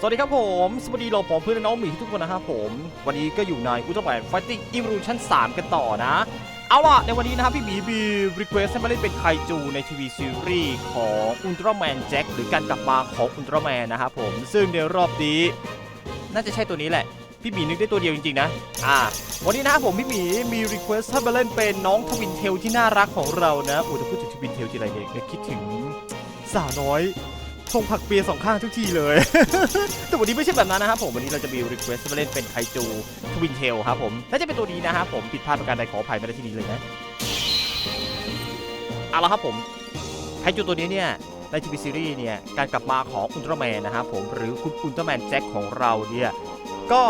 สวัสดีครับผม สวัสดีเราผมเพื่อนน้องหมีทุกคนนะครับผม วันนี้ก็อยู่ในอุลตร้าแมนไฟติ้งอีว u ชั่น3 กันต่อนะ เอาล่ะ ในวันนี้นะครับพี่หมีมีรีเควสให้มาเล่นเป็นไคจูในทีวีซีรีส์ของอุลตร้าแมนแจ็คหรือการกลับมาของอุลตร้าแมนนะครับผม ซึ่งในรอบนี้ น่าจะใช่ตัวนี้แหละ พี่หมีนึกได้ตัวเดียวจริงๆนะ อ่า วันนี้นะครับผมพี่หมีมีรีเควสให้มาเล่นเป็นน้องทวินเทลที่น่ารักของเรานะโอ้แต่พูดถึงทวินเทลทีไรเนี่ยคิดถึงสาวน้อย ทงผักเปียสองข้างทุกทีเลย แต่วันนี้ไม่ใช่แบบนั้นนะครับผมวันนี้เราจะมีรีเควสต์มาเล่นเป็นไคจูทวินเทลครับผมน่าจะเป็นตัวนี้นะครับผมผิดพลาดประการใดขออภัยมาณที่นี้เลยนะเอาละครับผมไคจูตัวนี้เนี่ยในทีวีซีรีส์เนี่ยการกลับมาของอุลตร้าแมนนะครับผมหรือคุณอุลตร้าแมนแจ็คของเราเนี่ยก็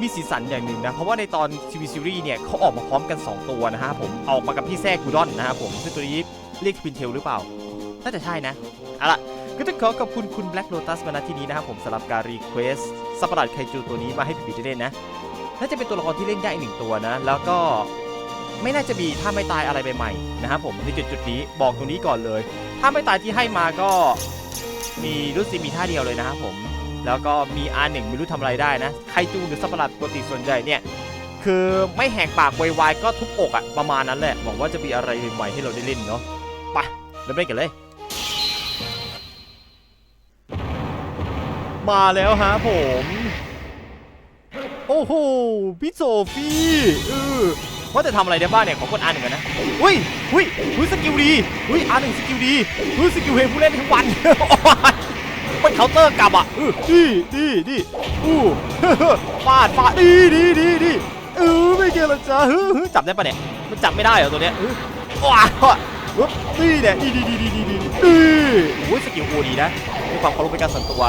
มีสีสันอย่างหนึ่งนะ เพราะว่าในตอนทีวีซีรีส์เนี่ยเขาออกมาพร้อมกัน 2 ตัวนะครับผมออกมากับพี่แทรกกูดอนนะครับผมซึ่งตัวนี้เรียกทวินเทลหรือเปล่า น่าจะใช่นะเอาล่ะ ก็ต้องขอขอบคุณคุณ Black Lotus มาณที่นี้นะครับผมสำหรับการรีเควสสัประหลาดไคจูตัวนี้มาให้พี่บีได้เล่นนะน่าจะเป็นตัวละครที่เล่นได้หนึ่งตัวนะ แล้วก็ไม่น่าจะมีท่าไม่ตายอะไรใหม่ๆนะครับผมในจุดจุดนี้บอกตรงนี้ก่อนเลยท่าไม่ตายที่ให้มาก็มีรู้สึกมีท่าเดียวเลยนะครับผมแล้วก็มี R1 ไม่รู้ทำอะไรได้นะไคจูหรือสัประหลาดปกติส่วนใหญ่เนี่ยคือไม่แหกปากไวๆก็ทุบอกอะประมาณนั้นแหละหวังว่าจะมีอะไรใหม่ๆให้เราได้เล่นเนาะไปเริ่มเล่นกันเลย มาแล้วฮะผม โอ้โห พี่โซฟี่เออว่าจะทำอะไรได้บ้างเนี่ยขอกดอ่านหนึ่งกันนะอุ้ยอุ้ยอุ้ยสกิลดีอุ้ยอ่านหนึ่งสกิลดีอุ้ยสกิลเฮผู้เล่นทั้งวันมันเคาน์เตอร์กลับอะเออดีดีดีอู้ฟาดฟาดดีดีดีดีเออไม่เกี่ยวหรอกจ้าเฮ้ยจับได้ปะเนี่ยมันจับไม่ได้เหรอตัวเนี้ยออว้าวอุ๊บดีเนี่ยดีดีดีดีดีดีดีโอ้ยสกิลโอดีนะมีความเคารพเป็นการส่วนตัว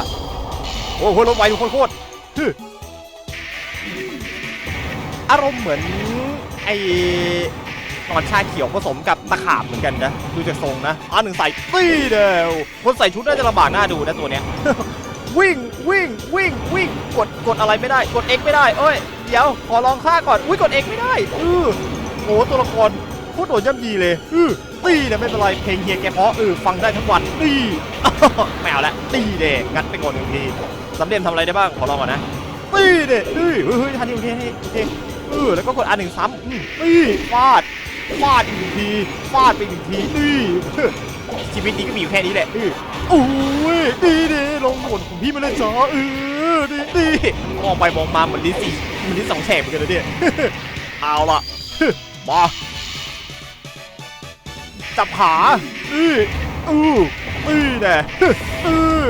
โอ้โหรถไวทุกคนโคตรอารมณ์เหมือนไอ้ตอนชาเขียวผสมกับตะขาบเหมือนกันนะ ดูจากทรงนะอันหนึ่งใส่ตีเดียวคนใส่ชุดน่าจะลำบากหน้าดูนะตัวเนี้ยวิ่งวิ่งวิ่งวิ่งกดกดอะไรไม่ได้ กด X ไม่ได้ เอ้ย เดี๋ยวขอลองฆ่าก่อน อุ้ยกด X ไม่ได้ อือโอ้ตัวละคร โคตรโดนย่ำยีเลยอือตีเนี่ยไม่เป็นไรเพลงเฮียแกเพราะเออฟังได้ทั้งวันตีไม่เอาละตีเด็งัดไปก่อนหนึ่งทีสำเร็จทำอะไรได้บ้างขอลองก่อนนะตีเด็ตีเฮ้ยเฮ้ยทันทีโอเคโอเคเออแล้วก็กดอันหนึ่งซ้ำอืมตีฟาดฟาดอีกหนึ่งทีฟาดไปอีกหนึ่งทีตีชีวิตนี้ก็มีอยู่แค่นี้แหละอือโอ้ยดีดีลงหมดของพี่มาเลยจ้าเออดีดีมองไปมองมาเหมือนลิ้นสี่เหมือนลิ้นสองแฉกเหมือนกันเลยเนี่ยเอาละมา จับขาอื้ออืออือแน่อือ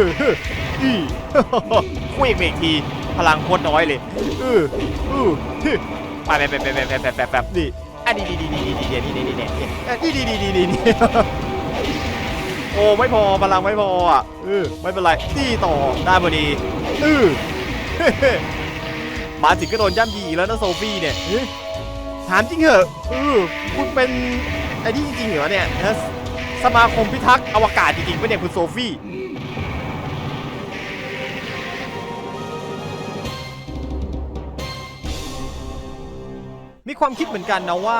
อีคุยไปอีกทีพลังโคตรน้อยเลยอืออือไปไปไปไปไปไปไปไปไปนี่อันนี้ดีดีดีดีดีดีดีดีดีดีดีดีดีดีโอ้ไม่พอพลังไม่พออะเออไม่เป็นไรตีต่อได้พอดีเออมาถึงก็โดนย่ำยีแล้วนะโซฟี่เนี่ยถามจริงเหอะเออคุณเป็น ไอ้นี่จริงๆเหรอเนี่ยสมาคมพิทักษ์อวกาศจริงๆปะเนี่ยคุณโซฟี่มีความคิดเหมือนกันนะว่า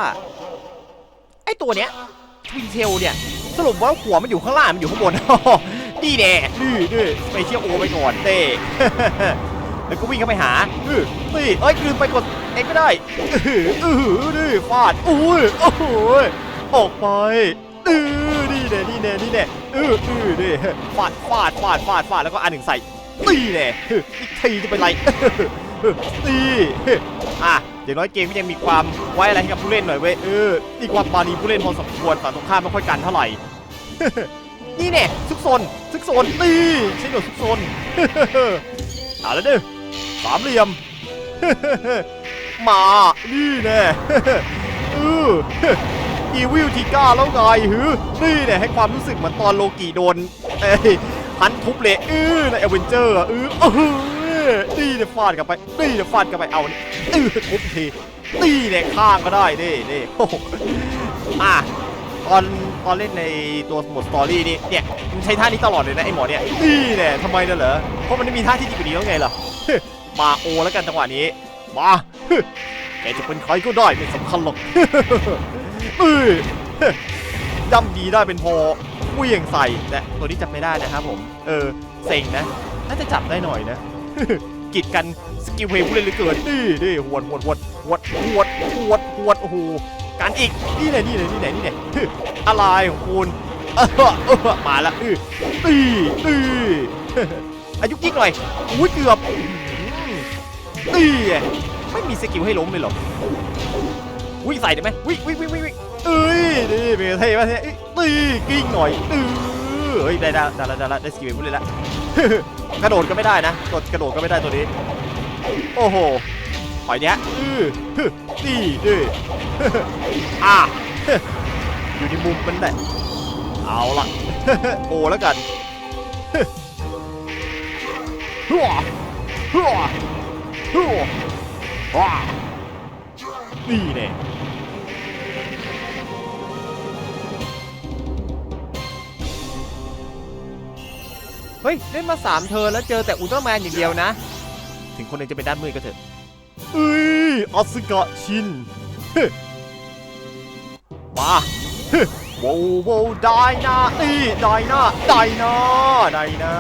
ไอ้ตัวเนี้ยทวินเทลเนี่ย สรุปว่าหัวมันอยู่ข้างล่างมันอยู่ข้างบนดีแน่ดื้อดื้อไปเที่ยวโอไปก่อนเต้แล้วก็วิ่งเข้าไปหาอื้อนี่เอ้ยลืมไปกดเอ็กไม่ได้ อื้ออื้อนี่ฟาด อุ้ยโอ้โห ออกไปอื้อนี่แน่นี่แน่นี่แน่อื้ออื้อนี่ฟาดฟาดฟาดฟาดฟาดแล้วก็อันหนึ่งใส่ตีแน่อีกทีจะเป็นไรอื้อตีอะอย่างน้อยเกมก็ยังมีความไว้อะไรให้กับผู้เล่นหน่อยเว้ยเออมีความปาณีผู้เล่นพอสมควรฝั่งตรงข้ามไม่ค่อยกันเท่าไหร่นี่แน่ซุกซนซุกซนตีใช่หนวดซุกซนเอาแล้วดิสามเหลี่ยมมานี่แน่เออ อีวิลทิก้าแล้วไงหือนี่แน่ยให้ความรู้สึกเหมือนตอนโลกีโดนเอ้พันทุบเละเออในเอเวนเจอร์เออเออนี่เนี่ยฟาดกลับไปนี่เนี่ยฟาดกลับไปเอานี่เออทุบทีนี่เนี่ยข้างก็ได้นี่นี่โอ้โหอะตอนตอนเล่นในตัวหมดสตอรี่นี่เนี่ยมันใช้ท่านี้ตลอดเลยนะไอหมอเนี่ยนี่แน่ทำไมน่ะเหรอเพราะมันไม่มีท่าที่ดีกว่านี้แล้วไงล่ะมาโอแล้วกันจังหวะนี้มาแกจะเป็นใครก็ได้ไม่สำคัญหรอก เอ้ยย่ำดีได้เป็นพอเหวี่งใส่แต่ตัวนี้จับไม่ได้นะครับผม เออเซ็งนะ น่าจะจับได้หน่อยนะกีดกันสกิลเพลย์ผู้เล่นเหลือเกินนี่นี่หวดหวดหวดหวดหวดหวดหวดโอ้โหการอีกนี่ไหนนี่ไหนนี่ไหนนี่ไหนอะไรของคุณมาละอื้อตีตีอายุยิ่งหน่อยอุ้ยเกือบอื้ออตีไม่มีสกิลให้ล้มเลยหรอ อุ้ยใส่ได้ไหมวิ่งวิ่งวิ่งวิ่งเอ้ยนี่เป็นเท่ไหมเนี่ยตีกิ้งหน่อยเออเฮ้ยได้ได้ได้ได้ได้ได้สกิลเพลย์ผู้เล่นละกระโดดก็ไม่ได้นะกดกระโดดก็ไม่ได้ตัวนี้ โอ้โหปล่อยเนี้ยอือฮึนี่ดิอะฮึอยู่ในมุมมันแหละเอาล่ะโอ้แล้วกันฮึฮัวฮัวฮัวว้า นี่เนี่ยเฮ้ย เล่นมา 3เทิร์นแล้วเจอแต่อุลตร้าแมนอย่างเดียวนะ ถึงคนหนึงจะเป็นด้านมืดก็เถอะเอ้ยอสกะชินฮึมาฮึโว้วโว้วได้นะนี่ได้นะได้นะได้นะ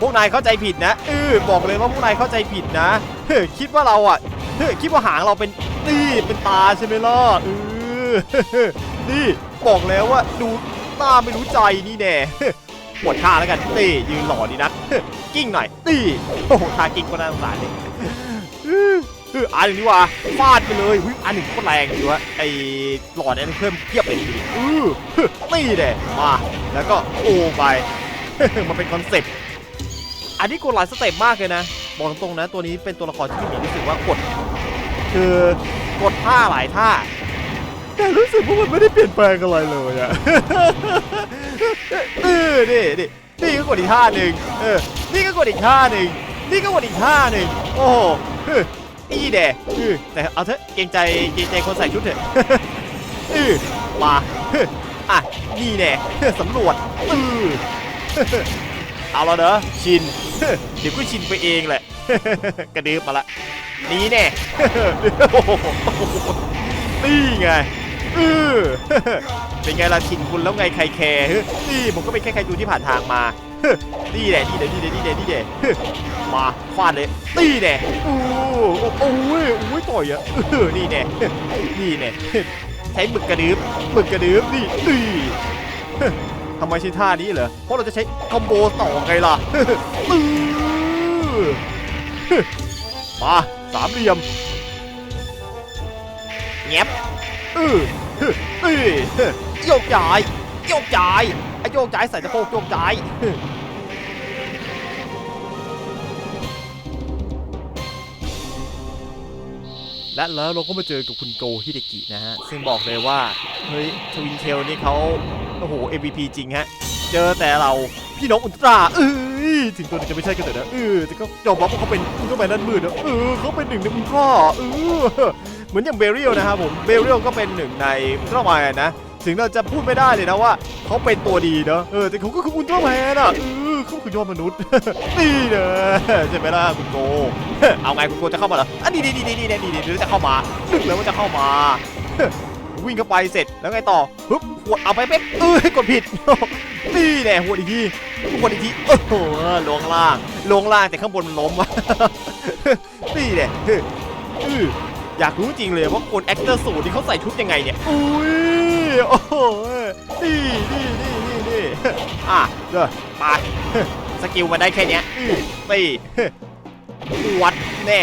พวกนายเข้าใจผิดนะเออบอกเลยว่าพวกนายเข้าใจผิดนะเฮ้ยคิดว่าเราอะเฮ้ย คิดว่าหางเราเป็นนี่เป็นตาใช่ไหมล่ะเออนี่บอกแล้วว่าดูหน้าไม่รู้ใจนี่แน่ปวดท่าแล้วกันนี่ยืนหล่อดีนักกิ้งหน่อยนี่โอ้โหท่ากิ้งก็น่าสงสารเลยเอออันนึ่งดีกว่าฟาดไปเลยหุ้ยอันหนึ่งโคตรแรงดีวะไอหลอดนี่ยเพิ่มเทียบเลยดูดิอือนี่เด้มาแล้วก็โอ้ไปมันเป็นคอนเซ็ปต์อันนี้กดหลายสเต็ปมากเลยนะบอกตรงๆนะตัวนี้เป็นตัวละครที่มีรู้สึกว่ากด คือกดท่าหลายท่า แต่รู้สึกว่ามันไม่ได้เปลี่ยนแปลงอะไรเลยอะเออนี่นี่นี่ก็กดอีกท่าหนึ่งเออ นี่ก็กดอีกท่าหนึ่งนี่ก็กดอีกท่าหนึ่งโอ้โหเฮ้ยอีเดะเออแต่เอาเถอะเกรงใจเกรงใจคนใส่ชุดเถอะเออมาเฮ้ยอะนี่แน่เฮ้ยสำรวจเออเอาแล้วเนอะชินเฮ้ยเดี๋ยวก็ชินไปเองแหละ กระดืบมาละนี่แน่โอ้โหนี่ไงเออเป็นไงล่ะชินคุณแล้วไงใครแคร์เฮ้ยนี่ผมก็เป็นแค่ใครดูที่ผ่านทางมาเฮ้ยนี่แหละนี่แหละนี่แหละนี่แหละนี่แหละเฮ้ยมาฟาดเลยนี่แหละโอ้โหโอ้ยโอ้ยต่อยอะเออนี่แน่นี่แน่ใช้หมึกกระดึบหมึกกระดึบนี่นี่เฮ้ยทำไมใช้ท่านี้เหรอเพราะเราจะใช้คอมโบต่อไงล่ะ มาสามเหลี่ยมแงบเออเฮ้ยเอ้ยเฮ้ยโยกย้ายโยกย้ายไอ้โยกย้ายใส่ตะโพกโยกย้ายเฮ้ยและแล้วเราก็มาเจอกับคุณโกฮิเดกินะฮะ ซึ่งบอกเลยว่า เฮ้ย ทวินเทลนี่เขาโอ้โห MVP จริงฮะ เจอแต่เราพี่น้องอุลตร้าเอ้ยถึงตัวนี้จะไม่ใช่ก็เถอะนะเออแต่ก็ยอมรับว่าเขาเป็นอุลตร้าแมนด้านมืดนะเออเขาเป็นหนึ่งในอุลตร้าเออเหมือนอย่างเบริลนะครับผมเบริลก็เป็นหนึ่งในอุลตร้าแมนนะถึงเราจะพูดไม่ได้เลยนะว่าเขาเป็นตัวดีเนอะเออแต่เขาก็คืออุลตร้าแมนอะเออเขาคือยอดมนุษย์นี่นะใช่ไหมล่ะคุณโกเอาไงคุณโกจะเข้ามาเหรออันนี้นี่นี่นี่นี่นี่จะเข้ามานึกแล้วว่าจะเข้ามา วิ่งเข้าไปเสร็จแล้วไงต่อฮึบหัวดเอาไปเป๊ะเอ้ยกดผิดนี่แน่หัวดอีกทีหัวดอีกทีโอ้โหลงล่างลงล่างแต่ข้างบนมันล้มวะนี่แน่เอออยากรู้จริงเลยว่าคนแอคเตอร์สูทที่เขาใส่ชุดยังไงเนี่ยอุ้ยโอ้โหนี่นี่นี่นี่นี่อะเด้อไปสกิลมาได้แค่เนี้ยตีหวัด แน่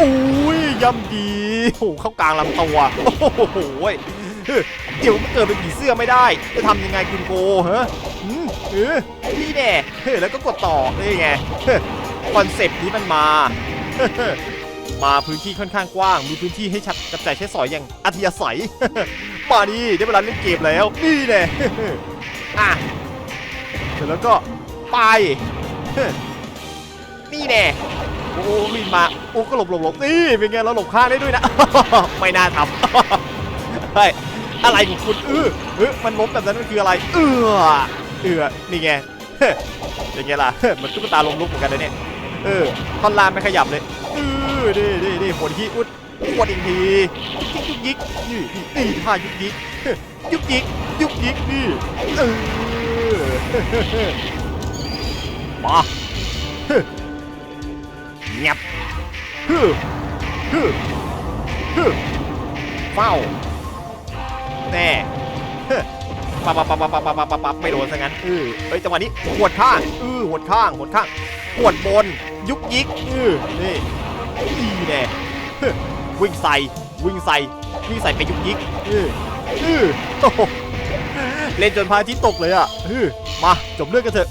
อุ้ยย่ำดีโอ้โหเข้ากลางลำตัวโอ้โหเดี๋ยวมันเกิดเป็นผีเสื้อไม่ได้ จะทำยังไงคุณโกฮะอืมเออนี่แน่เฮ้แล้วก็กดต่อนี่ไงคอนเซปต์นี้มันมา มาพื้นที่ค่อนข้างกว้าง มีพื้นที่ให้ชัดจับจ่ายใช้สอยอย่างอัธยาศัยมาดีได้เวลาเล่นเกมแล้ว นี่แน่อะเสร็จแล้วก็ไปนี่แน่ โอ้โหวินมาโอ้ก็หลบหลบหลบนี่เป็นไงเราหลบข้างได้ด้วยนะ ไม่น่าทำเฮ้ยอะไรของคุณเออเออมันล้มแบบนั้นมันคืออะไร เออเออนี่ไงเป็นไงล่ะมันตุ๊กตาลงลุกเหมือนกันนะเนี่ยเออท่อนล่างไม่ขยับเลยเออนี่นี่นี่ปวดที่อุดปวดอีกทียุกยิกนี่นี่ท่ายุกยิกยุกยิกยุกยิกนี่เออมา ยบฮึฮึฮึเฝ้าแน่ฮึปับปับปับปับปับปับปับปับไม่โดนซะงั้นเออเฮ้ยจังหวะนี้หวดข้างเออหวดข้างหวดข้างหวดบน ยุกยิกเออนี่ดีแน่ฮึวิ่งใส่วิ่งใส่วิ่งใส่ไปยุกยิกเออเออโอ้โหเล่นจนพาทิตตกเลยอะเออมาจบเรื่องกันเถอะ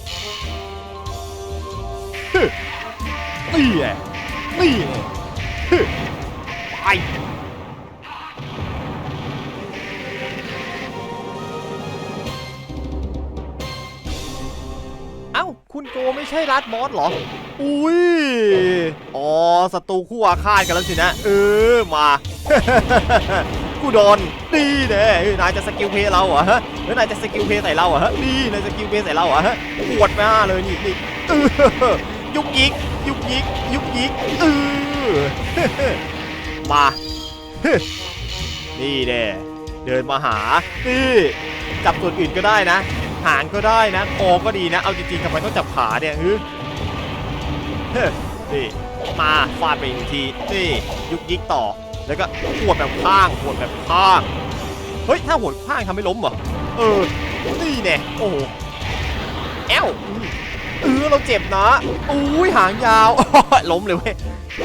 นี่แหละนี่ไงฮึไปเอ้า คุณโกไม่ใช่รัดบอสเหรอ อุ้ย อ๋อศัตรูคู่อาฆาตกันแล้วสินะ เออ มา กูโดนดีแน่เฮ้ยนายจะสกิลเพลย์เราเหรอฮะเฮ้ยนายจะสกิลเพลย์ใส่เราเหรอฮะนี่นายสกิลเพลย์ใส่เราเหรอฮะปวดมาเลยนี่นี่เออ ยุกยิกยุกยิกยุกยิกเออมานี่เด้เดินมาหานี่จับส่วนอื่นก็ได้นะ หางก็ได้นะคอก็ดีนะ เอาจริงๆทำไมต้องจับขาเนี่ยฮึฮนี่มาฟาดไปอีกทีนี่ยุกยิกต่อ แล้วก็หวดแบบข้างหวดแบบข้างเฮ้ยถ้าหวดข้างทำไม่ล้มเหรอเออนี่แน่โอ้โหแอวอืม เออเราเจ็บนะอุ้ยหางยาวล้มเลยเว้ย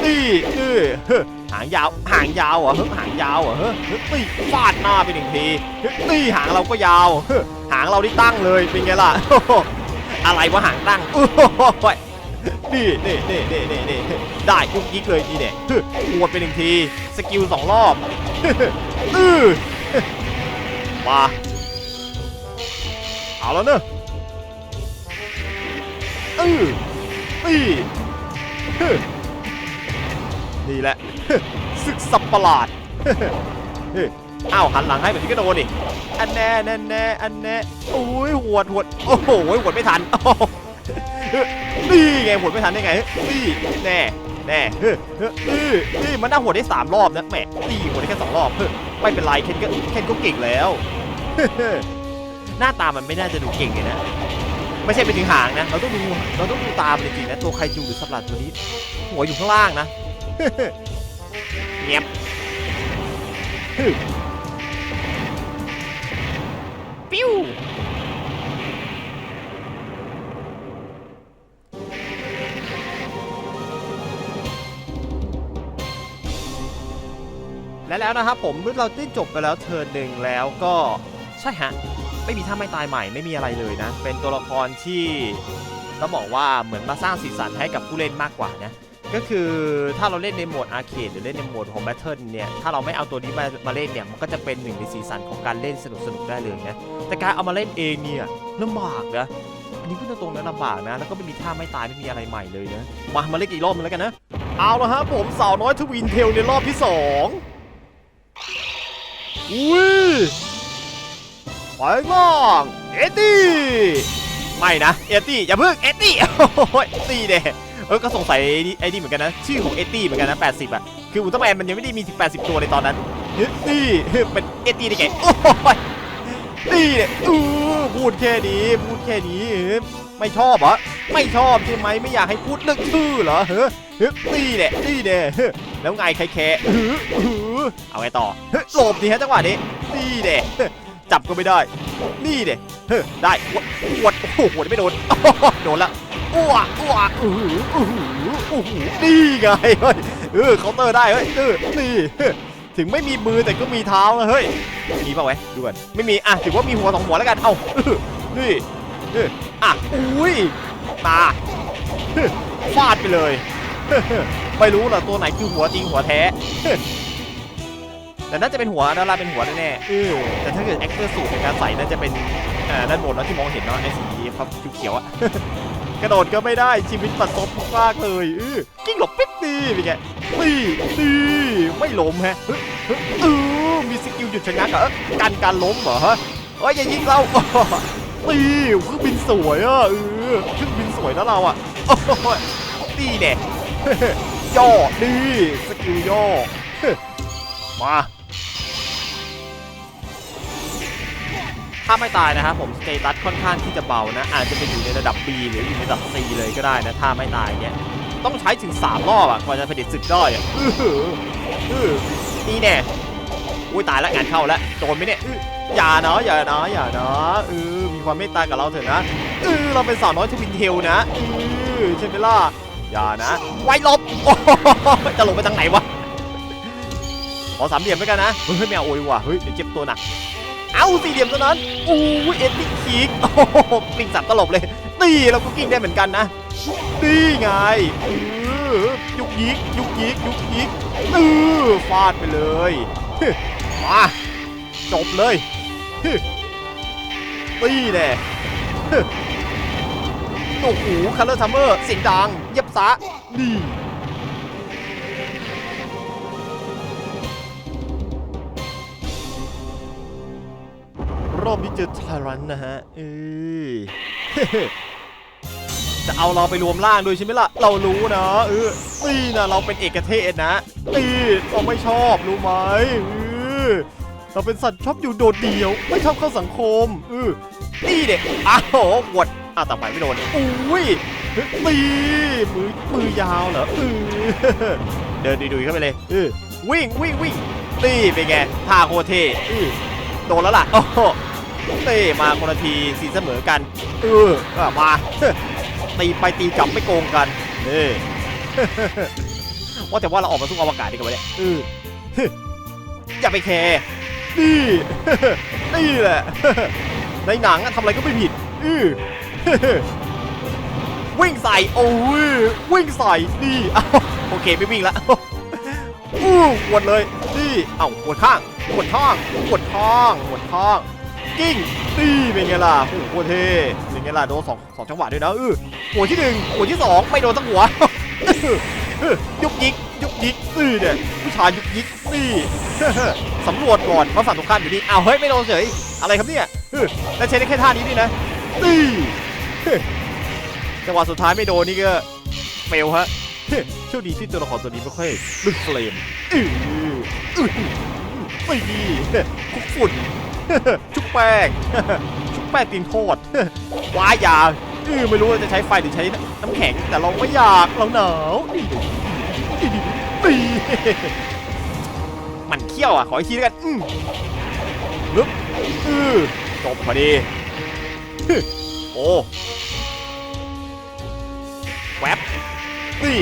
นี่นี่เฮ้ยหางยาวหางยาวเหรอเฮ้ยหางยาวอเฮ้ยเฮ้ยนี่ฟาดหน้าไปหนึ่งทีเฮ้ยนี่หางเราก็ยาวเฮ้ยหางเราที่ตั้งเลยเป็นไงล่ะอะไรวะหางตั้งโอ้โหนี่นี่นี่นี่นี่นี่ได้กุ๊กยิกเลยทีเนี่ยปวดไปหนึ่งที สกิลสองรอบมาเอาแล้วเนอะ เออนี่เฮ้ยนี่แหละศึกสับประหลาดเฮ้อ้าวหันหลังให้แบบนี้ก็โดนดิอันแน่แน่แน่อันแน่โอ้ยหวดหวดโอ้โหหวดไม่ทันนี่ไงหวดไม่ทันได้ไงนี่แน่แน่เฮ้เฮ้นี่มันน่าหวดได้สามรอบนะแหมนี่หวดได้แค่สองรอบเฮ้ไม่เป็นไรเคนก็เคนก็เก่งแล้ว หน้าตามันไม่น่าจะดูเก่งเลยนะ ไม่ใช่ไปถึงหางนะ เราต้องดูเราต้องดูตามจริงๆนะตัวไคจูหรือสัตว์ประหลาดตัวนี้หัวอยู่ข้างล่างนะเงียบฮึปิ้วและแล้วนะครับผมเมื่อเราได้จบไปแล้วเทิร์นหนึ่งแล้วก็ใช่ฮะ ไม่มีท่าไม่ตายใหม่ไม่มีอะไรเลยนะ เป็นตัวละครที่ต้องบอกว่าเหมือนมาสร้างสีสันให้กับผู้เล่นมากกว่านะก็คือถ้าเราเล่นในโหมดอาร์เคดหรือเล่นในโหมดของแบทเทิลเนี่ย ถ้าเราไม่เอาตัวนี้มามาเล่นเนี่ย มันก็จะเป็นหนึ่งในสีสันของการเล่นสนุกสนุกๆได้เลยนะ แต่การเอามาเล่นเองเนี่ยลำบากนะ อันนี้พูดตรงๆนะลำบากนะ แล้วก็ไม่มีท่าไม่ตายไม่มีอะไรใหม่เลยนะ มามาเล่นอีกรอบนึงแล้วกันนะ เอาละฮะผมสาวน้อยทวินเทลในรอบที่สองอุ้ย ปล่างเอ็ดดี้ไม่นะเอ็ดดี้อย่าเพิ่งเอ็ดดี้โอ้ยตีเด้เออก็สงสัยไอ้นี่เหมือนกันนะชื่อของเอ็ดดี้เหมือนกันนะ 80 อะ คืออุลตร้าแมนมันยังไม่ได้มีถึง80 ตัวในตอนนั้นเอ็ดดี้เป็นเอ็ดดี้ได้ไงโอ้ยตีเนี่ยอือพูดแค่นี้พูดแค่นี้ไม่ชอบเหรอไม่ชอบใช่ไหมไม่อยากให้พูดเรื่องชื่อเหรอเฮ้ยตีเนี่ยตีเนี่ยแล้วไงใครแคร์เอาไงต่อหลบดีฮะจังหวะนี้ตีเนี่ย จับก็ไม่ได้ นี่เด็เฮ้ยได้หวดวดโอ้โหหวดไม่โดนโดนละอ้วอ้วอื้หืออื้หืออื้หือนี่ไงเฮ้ยเออเคาน์เตอร์ได้เฮ้ยเออนี่ถึงไม่มีมือแต่ก็มีเท้านะเฮ้ยมีป่าวไว้ดูกันไม่มีอะถือว่ามีหัวสองหัวแล้วกันเอ้านี่เอออะอุ้ยตาเฮ้ยฟาดไปเลยเฮ้ยไม่รู้หรอตัวไหนคือหัวจริงหัวแท้ แต่น่าจะเป็นหัวดาราเป็นหัวแน่ๆเออแต่ถ้าเกิดแอคเตอร์สูตรในการใส่น่าจะเป็นอ่าด้านบนเนาะที่มองเห็นเนาะไอ้สีครับเขียวๆอะกระโดดก็ไม่ได้ชีวิตปัดซบมากเลยเออกิ้งหลบปิ๊บดีเป็นไงตีตีไม่ล้มฮะเฮ้ยเฮ้ยเออมีสกิลหยุดชะงักเหรอกันการล้มเหรอฮะเอ้ยอย่ายิงเราตีเครื่องบินสวยอะเออเครื่องบินสวยนะเราอะโอ้ยตีเน่ย่อดีสกิลย่อมา ถ้าไม่ตายนะครับผมสเตตัสค่อนข้างที่จะเบานะ อาจจะเป็นอยู่ในระดับ B หรืออยู่ในระดับ C เลยก็ได้นะ ถ้าไม่ตายเนี่ยต้องใช้ถึง 3 รอบอะกว่าจะผลิตศึกได้อืออือนี่แน่อุ้ยตายแล้วงานเข้าแล้วโดนไหมเนี่ยอย่าเนาะอย่าเนาะอย่าเนาะเออมีความเมตตากับเราเถอะนะเออเราเป็นสาวน้อยทวินเทลนะเออใช่ไหมล่ะอย่านะไว้หลบโอ้จะหลบไปทางไหนวะขอสามเหลี่ยมด้กันนะเฮ้ยไม่เอาโอ้ยว่ะเฮ้ยเดี๋ยวเจ็บตัวหนัก เอาสี่เหลี่ยมเท่านั้นอู้เอ็ดดี้คิกโอ้โหกลิ้งสับตลบเลยนี่เราก็กิ้งได้เหมือนกันนะนี่ไงยุกยิกยุกยิกยุกยิกเออฟาดไปเลยมาจบเลยฮึนี่แน่โอ้โหคัลเลอร์ทัมเมอร์เสียงดังเย็บซะนี่ รอบนี้เจอไทรันนะฮะเออจะเอาเราไปรวมร่างด้วยใช่ไหมล่ะ เรารู้นะเออนี่นะเราเป็นเอกเทศนะนี่เราไม่ชอบรู้ไหมเออเราเป็นสัตว์ชอบอยู่โดดเดี่ยว ไม่ชอบเข้าสังคมเออนี่เด็กอ้าวหวดอ้าวแต่ไปไม่โดนอุ้ยตีมือมือยาวเหรอเออเดินดุยๆเข้าไปเลยเออวิ่งวิ่งวิ่งนี่เป็นไงท่าโคเทเออโดนแล้วล่ะโอ้ เต้มาคนละทีสีเสมอกัน เอออะมาตีไปตีกลับไม่โกงกันนี่ว่าแต่ว่าเราออกมาสู้อวกาศดีกว่าเนี่ยเอออย่าไปแคร์นี่นี่แหละ ในหนังทำอะไรก็ไม่ผิดอือวิ่งใส่โอ้ยวิ่งใส่นี่อ้าโอเคไม่วิ่งละอู้หวดเลยนี่เอ้าหวดข้างหวดข้างหวดข้างหวดข้าง กิ้งนี่เป็นไงล่ะโอ้โหโคตรเท่เป็นไงล่ะโดนสองสองจังหวะด้วยนะเออหัวที่หนึ่งหัวที่สองไม่โดนตั้งหัวเออยุกยิกยุกยิกนี่เนี่ยผู้ชายยุกยิกนี่สำรวจก่อนเพราฝั่งตรงข้ามอยู่นี่อ้าวเฮ้ยไม่โดนเฉยอะไรครับเนี่ยแล้วใช้ได้แค่ท่านี้ด้วยนะนี่จังหวะสุดท้ายไม่โดนนี่ก็เฟลฮะโชคดีที่ตัวละครตัวนี้ไม่ค่อยลึกเฟลมอืออือไม่ดีคุกฝุ่น ชุบแป้ง ชุบแป้งตีนโทษว้ายาอือไม่รู้ว่าจะใช้ไฟหรือใช้น้ำแข็ง แต่เราไม่อยากเราหนาวนี่นี่นี่นี่มันเขี้ยวอะ ขออีกทีแล้วกันอืมลึบอื้อจบพอดี โอ้แวบนี่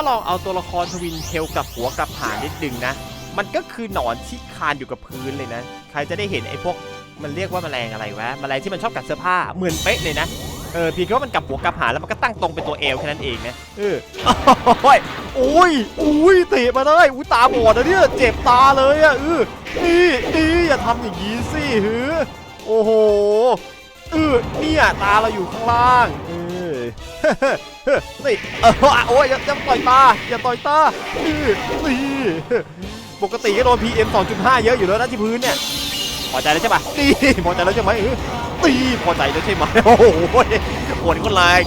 ถ้าลองเอาตัวละครทวินเทลกับหัวกับหางนิดดึงนะ มันก็คือหนอนที่คานอยู่กับพื้นเลยนะ ใครจะได้เห็นไอ้พวกมันเรียกว่าแมลงอะไรวะแมลงที่มันชอบกัดเสื้อผ้าเหมือนเป๊ะเลยนะเออเพียงแค่ว่ามันกับหัวกับหางแล้วมันก็ตั้งตรงเป็นตัวเอลแค่นั้นเองนะเออโอ้ยโอ้ยอุ้ยเตะมาได้อุ้ยตาบอดนะเนี่ยเจ็บตาเลยอะเออนี่นี่อย่าทำอย่างนี้สิฮือโอ้โหเออเนี่ยตาเราอยู่ข้างล่างเอ นี่เออโอ้ยอย่าอย่าต่อยตาอย่าต่อยตานี่นี่ปกติก็โดน PM 2.5 เยอะอยู่แล้วนะที่พื้นเนี่ยพอใจแล้วใช่ปะนี่พอใจแล้วใช่ไหมเออตีพอใจแล้วใช่ไหมโอ้โหโหดคนแรง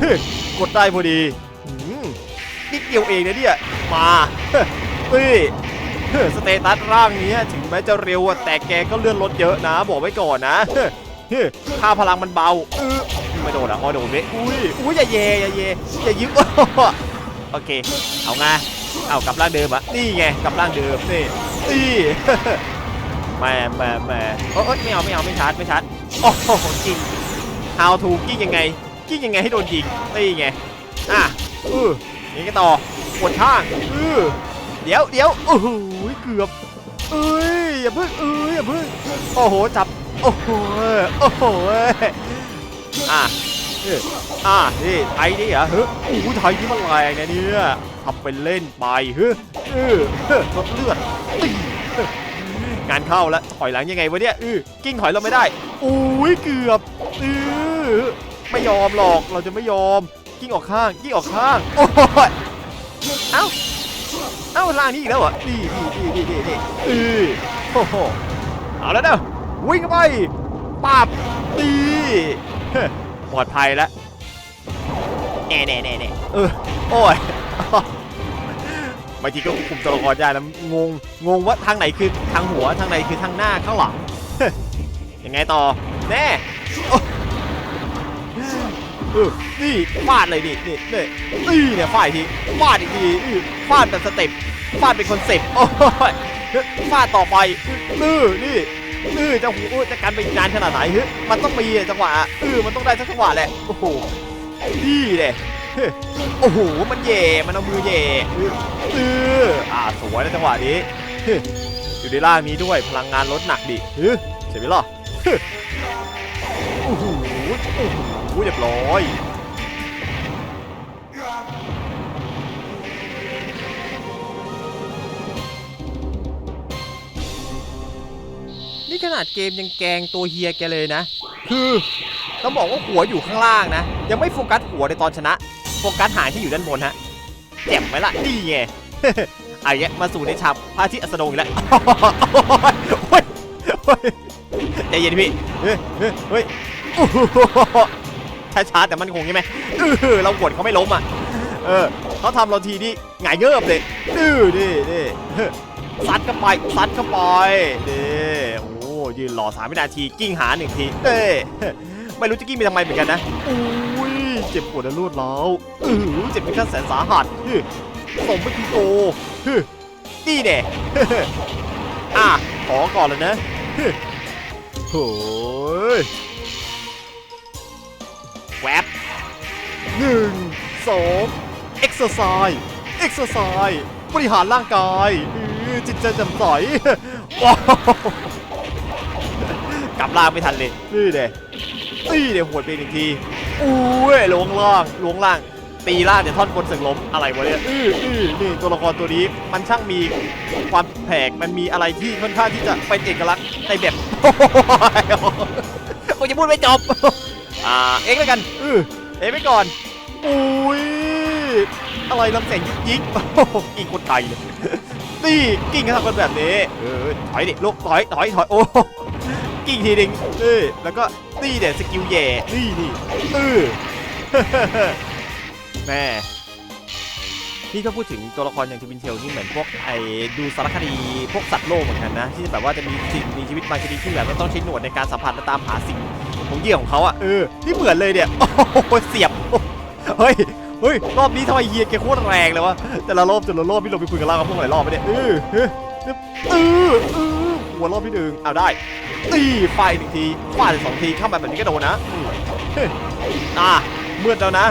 เฮ้ยกดได้พอดีหืมนิดเดียวเองนะเนี่ยมาเฮ้ยเฮ้ยสเตตัสร่างเนี้ยถึงแม้จะเร็วอะแต่แกก็เลื่อนรถเยอะนะ บอกไว้ก่อนนะเฮ้ยเฮ้ยค่าพลังมันเบาเออ ไม่โดนอะอ๋อโดนเว้ยอุ้ยอุ้ยอย่าเยอย่าเยอย่ายิ้มโอเค เอาไงเอากลับร่างเดิมอะนี่ไงกลับร่างเดิมนี่นี่แหม่แหม่แหม่เอยเอยไม่เอาไม่เอาไม่ชาร์จไม่ชาร์จโอ้โหกิ้ง how to กิ้งยังไงกิ้งยังไงให้โดนยิงนี่ไงอะเออนี่ก็ต่อกดข้างเออเดี๋ยวเดี๋ยวโอ้โหเกือบเอ้ยอย่าเพิ่งเอ้ยอย่าเพิ่งโอ้โหจับโอ้โหโอ้โห อะเอออะนี่ไทยนี่เหรอเฮ้ยโอ้ไทยนี่มันแรงนะเนี่ยทำเป็นเล่นไปเฮ้ยเออเฮ้ยลดเลือดตีงานเข้าแล้วถอยหลังยังไงวะเนี่ยอือกิ้งถอยเราไม่ได้อุ้ยเกือบอือไม่ยอมหรอกเราจะไม่ยอม กิ้งออกข้าง กิ้งออกข้างโอ้ยเอ้าเอ้าล่างนี้อีกแล้วเหรอนี่นี่นี่นี่นี่อือโอ้โหเอาแล้วเด้อวิ่งไปปับตี ปลอดภัยแล้วแน่แน่แน่แน่เออโอ้ยบางทีก็ควบคุมตัวละครยากนะงงงงว่าทางไหนคือทางหัวทางไหนคือทางหน้าข้างหลังยังไงต่อแน่โอ้เออนี่ฟาดเลยนี่นี่นี่นี่เนี่ยฟาดอีกทีฟาดอีกทีอื้อฟาดแบบสเต็ปฟาดเป็นคอนเซ็ปต์โอ้ยฟาดต่อไปอื้อ นี่อื้อจะหูอื้อจะกันไปนานขนาดไหนเฮ้มันต้องมีจังหวะอือมันต้องได้สักจังหวะแหละโอ้โหนี่เลยโอ้โหมันเย่มันเอามือเย่อือออ่าสวยนะจังหวะนี้เฮ้อยู่ในร่างนี้ด้วยพลังงานลดหนักดิเฮ้ยใช่ไหมล่ะเฮ้โอ้โหโอ้โหเรียบร้อย นี่ขนาดเกมยังแกงตัวเฮียแกเลยนะ คือต้องบอกว่าหัวอยู่ข้างล่างนะ ยังไม่โฟกัสหัวในตอนชนะ โฟกัสหางที่อยู่ด้านบนฮะเจ็บไหมล่ะนี่ไงไอ้เงี้ยมาสู่ในฉากพระอาทิตย์อัสดงอีกแล้วโอ้ยโอ้ยใจเย็นพี่เฮ้ยเฮ้ยเฮ้ยโอ้โหช้าๆแต่มันคงใช่ไหมเรากดเขาไม่ล้มอะเออเขาทำเราทีนี่หงายเงิบเลยดื้อนี่นี่เฮ้ยซัดเข้าไปซัดเข้าไปนี่โอ้ ยืนรอสามวินาทีกิ้งหาหนึ่งทีเอ้ไม่รู้จะกิ้งไปทำไมเหมือนกันนะอุ้ยเจ็บปวดและรวดร้าวเออเจ็บเป็นขั้นแสนสาหัสฮ้ยสมเป็นทีโอเฮ้ยนี่เน่อะขอก่อนเลยนะฮ้ยโอ้ยแวบหนึ่งสองเอ็กซ์เซอร์ไซส์เอ็กซ์เซอร์ไซส์บริหารร่างกายจิตใจจ่มใสว้าว ลับล่างไม่ทันเลยนี่เด้นี่เด้หัวดไปหนึ่งทีอุ้ยลวงล่างลวงล่าง ตีล่างเดี๋ยวท่อนบนสึกล้มอะไรวะเนี่ยอื้ออื้อนี่ตัวละครตัวนี้มันช่างมีความแผกมันมีอะไรที่ค่อนข้างที่จะเป็นเอกลักษณ์ในแบบโอ้ยจะพูดไม่จบอ่าเอ็กซ์แล้วกันอือเอ็กซ์ไปก่อนอุ้ยอะไรลำแสงยิกยิกโอ้โหกิ่งคนไทยเลยนี่กิ่งกันทำกันแบบนี้เออถอยดิลูกถอยถอยถอยโอ้โห กิ่งทีนึงนี่แล้วก็นี่เด็ดสกิลแย่นี่นี่เออแม่นี่ถ้าพูดถึงตัวละครอย่างทูบินเทลนี่เหมือนพวกไอ้ดูสารคดีพวกสัตว์โลกเหมือนกันนะ ที่แบบว่าจะมีสิ่งมีชีวิตบางชนิดที่แบบว่าต้องใช้หนวดในการสัมผัสและตามหาสิ่งของเหยื่อของเขาอะเออนี่เหมือนเลยเนี่ยโอ้โหเสียบเฮ้ยเฮ้ยรอบนี้ทำไมเฮียแกโคตรแรงเลยวะแต่ละรอบแต่ละรอบพี่ลงไปคุยกับล่ากับพวกหลายรอบไปเนี่ยเออเออเออ เออเออหัวรอบที่หนึ่งเอาได้ ตีไฟหนึ่งทีฟาดอีกสองทีเข้ามาแบบนี้ก็โดนนะอืมเฮ้ยอะมืดแล้วนะ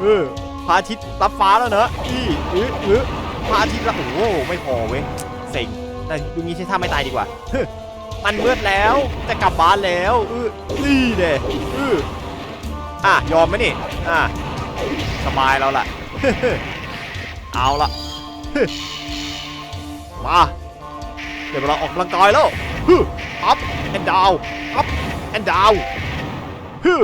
เออพระอาทิตย์รับฟ้าแล้วเนอะอีอืออื้อพระอาทิตย์ละโอ้โหไม่พอเว้ยเซ็งแต่ดูงี้ใช่ท่าไม่ตายดีกว่าฮ้ยมันมืดแล้วจะกลับบ้านแล้วเออนี่เด้เอออะยอมไหมนี่อะสบายแล้วล่ะเอาละมา เดี๋ยวเราออกกำลังกายแล้วฮึอัพแอนด์ดาวอัพแอนด์ดาวฮึ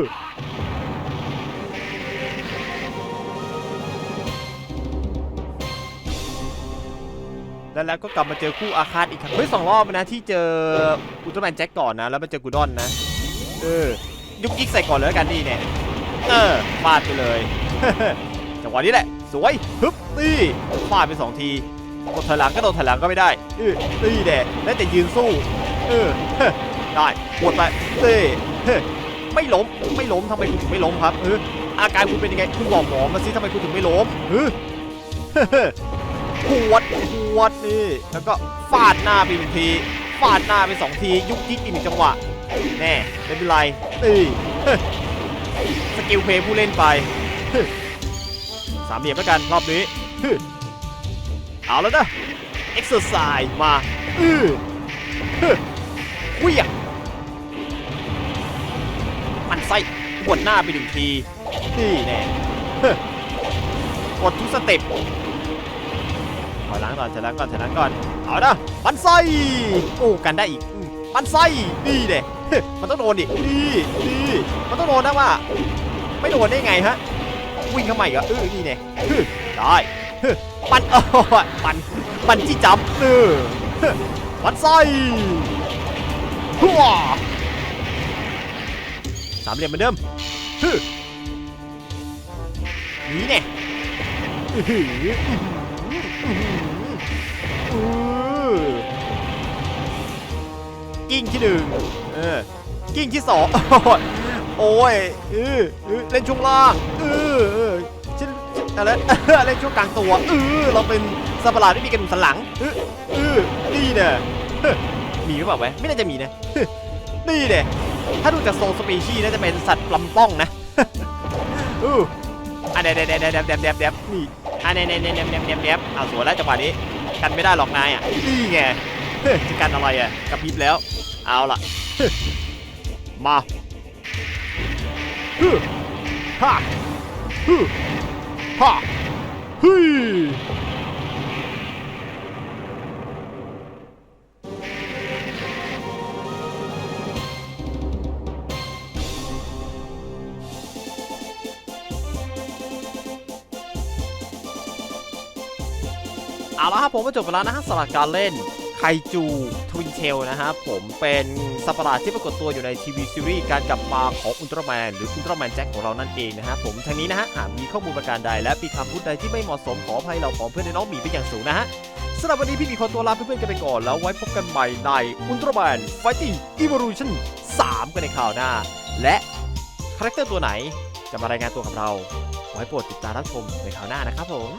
แล้วแล้วก็กลับมาเจอคู่อาฆาตอีกครั้งเฮ้ยสองรอบนะที่เจออุลตร้าแมนแจ็คก่อนนะ แล้วมาเจอกูดอนนะ เออ ยุกยิกใส่ก่อนเลยละกันดีเนี่ยเออฟาดไปเลยจังหวะนี้แหละ สวย ฮึบตีฟาดไปสองที กดถอยหลังก็โดนถอยหลังก็ไม่ได้เออตีแดดได้แต่ยืนสู้ เออได้ปวดไปเต้เฮ้ยไม่ล้มไม่ล้มทำไมคุณถึงไม่ล้มครับเอออาการคุณเป็นยังไงคุณบอกหมอมาสิทำไมคุณถึงไม่ล้มเออหวดหวดนี่แล้วก็ฟาดหน้าไปหนึ่งทีฟาดหน้าไปสองทียุกยิกอีกหนึ่งจังหวะแน่ไม่เป็นไรตีเฮ้ยสกิลเพย์ผู้เล่นไปสามเหลี่ยมแล้วกันรอบนี้ เอาแล้วนะเอ็กซ์เซอร์ไซส์มา อือเฮ้ยวิ่งมันไส้ปวดหน้าไปหนึ่งที นี่แน่เฮ้ยกดทุกสเต็ปถอยหลังก่อนถอยหลังก่อนถอยหลังก่อน เอานะปันไส้โอ้กันได้อีกมปันไส้นี่เด้มันต้องโดนดินี่นี่มันต้องโดนนะว่า ไม่โดนได้ไงฮะ วิ่งเข้ามาอีกเหรอเออนี่เนี่ยได้ ปันโอ้ยปันปันจี้จับเออปันไส้ฮัวสามเหลี่ยมเหมือนเดิมฮ้ยนี่เนี่ยอื้อหืออือหืออื้อกิ้งที่หนึ่งเออกิ้งที่สองโอ้ยเออเล่นช่วงล่างเออ นฉันอะไรเล่นช่วงกลางตัวเออเราเป็นสัปหลาดที่มีกระดูกสันหลังเออเออนี่เนี่ยมีหรือเปล่าวะไม่น่าจะมีนะนี่เนี่ยถ้าดูจากโซนสปีชีส์น่าจะเป็นสัตว์ลำป้องนะอืออะเดบเดบเดบเดบเดบเดบเดนี่อะเดบเดบเดบเดบเดบเดบเดเอาสวยแล้วจังหวะนี้กันไม่ได้หรอกนายอะนี่ไงจะกันอะไรอะกระพริบแล้ว เอาล่ะ มาฮึฮ่าฮึ ฮ่าฮึเอาละครับผมก็จบไปแล้วนะฮะสำหรับการเล่น ไคจูทวินเทลนะฮะผมเป็นสัตว์ประหลาดที่ปรากฏตัวอยู่ในทีวีซีรีส์การกลับมาของอุลตร้าแมนหรืออุลตร้าแมนแจ็คของเรานั่นเองนะฮะผมทางนี้นะฮะหากมีข้อมูลประการใดและมีคำพูดใดที่ไม่เหมาะสมขออภัยเราของเพื่อนในน้องหมีเป็นอย่างสูงนะฮะสำหรับวันนี้พี่มีขอตัวลาเพื่อนๆกันไปก่อนแล้วไว้พบกันใหม่ในอุลตร้าแมนไฟติ้งอีวอลูชั่น3 กันในข่าวหน้า และคาแรคเตอร์ตัวไหนจะมารายงานตัวกับเรา ไว้โปรดติดตามรับชมในข่าวหน้านะครับผม